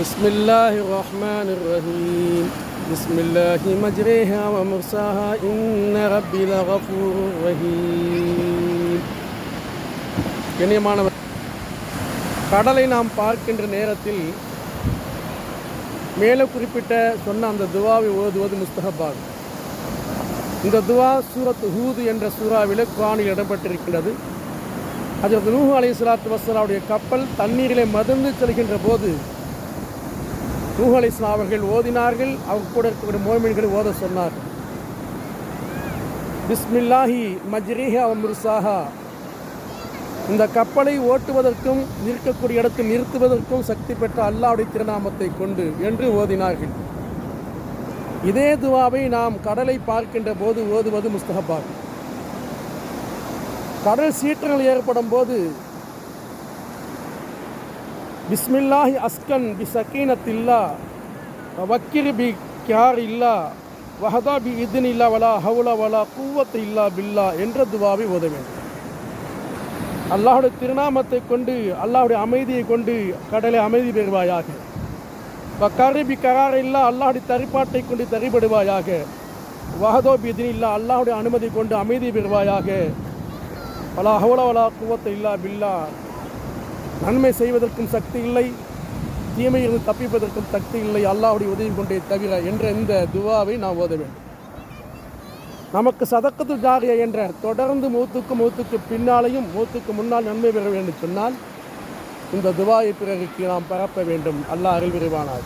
بسم الله الرحمن الرحيم بسم الله مجريها ومرساها إن ربي لغفور رحيم கண்ணியமானவர் கடலை நாம் பார்க்கின்ற நேரத்தில் மேலே குறிப்பிட்ட சொன்ன அந்த துவாவை ஓதுவது முஸ்தகபாகும் இந்த துவா சூரத் ஹூது என்ற சூறாவிலே குரானில் இடம்பெற்றிருக்கிறது அது நூஹு அலை சலாத்து வசலாவுடைய கப்பல் தண்ணீரிலே மதந்து செல்கின்ற போது நூகலை அவர்கள் ஓதினார்கள் அவங்க கூட இருக்கக்கூடிய மோமின்களை ஓத சொன்னார். பிஸ்மில்லாஹி மஜ்ரிஹா முர்சாஹா. இந்த கப்பலை ஓட்டுவதற்கும் நிற்கக்கூடிய இடத்தில் நிறுத்துவதற்கும் சக்தி பெற்ற அல்லாவுடைய திருநாமத்தை கொண்டு என்று ஓதினார்கள். இதே துவாவை நாம் கடலை பார்க்கின்ற போது ஓதுவது முஸ்தகபாகும் கடல் சீற்றங்கள் ஏற்படும் போது பிஸ்மில்லாஹி அஸ்கன் பி சக்கீனத்தில்லா வக்கிர் பி கியார் இல்லா வஹதா பி இதின் இல்லா வலா ஹவுல வலா குவத் இல்லா பில்லா என்ற துவாவை ஓத வேண்டும். அல்லாஹுடைய திருநாமத்தை கொண்டு அல்லாஹுடைய அமைதியை கொண்டு கடலை அமைதி பெறுவாயாக. பி கரார் இல்லா அல்லாஹுடைய தரிப்பாட்டை கொண்டு தரிபடுவாயாக. வஹதோ பிதின் இல்லா அல்லாஹுடைய அனுமதி கொண்டு அமைதி பெறுவாயாக. பலா ஹவுல வலா குவத்தை இல்லா பில்லா நன்மை செய்வதற்கும் சக்தி இல்லை தீமையிலிருந்து தப்பிப்பதற்கும் சக்தி இல்லை. அல்லாஹுடைய உதவி கொண்டே தவிர என்ற இந்த துவாவை நாம் ஓத வேண்டும். நமக்கு சதக்கத்து ஜாரியா என்ற தொடர்ந்து மூத்துக்கு மூத்துக்கு பின்னாலையும் மூத்துக்கு முன்னால் நன்மை பெற வேண்டும் சொன்னால் இந்த துவாயை பிறருக்கு நாம் பரப்ப வேண்டும். அல்லாஹ் அருள் விரிவானார்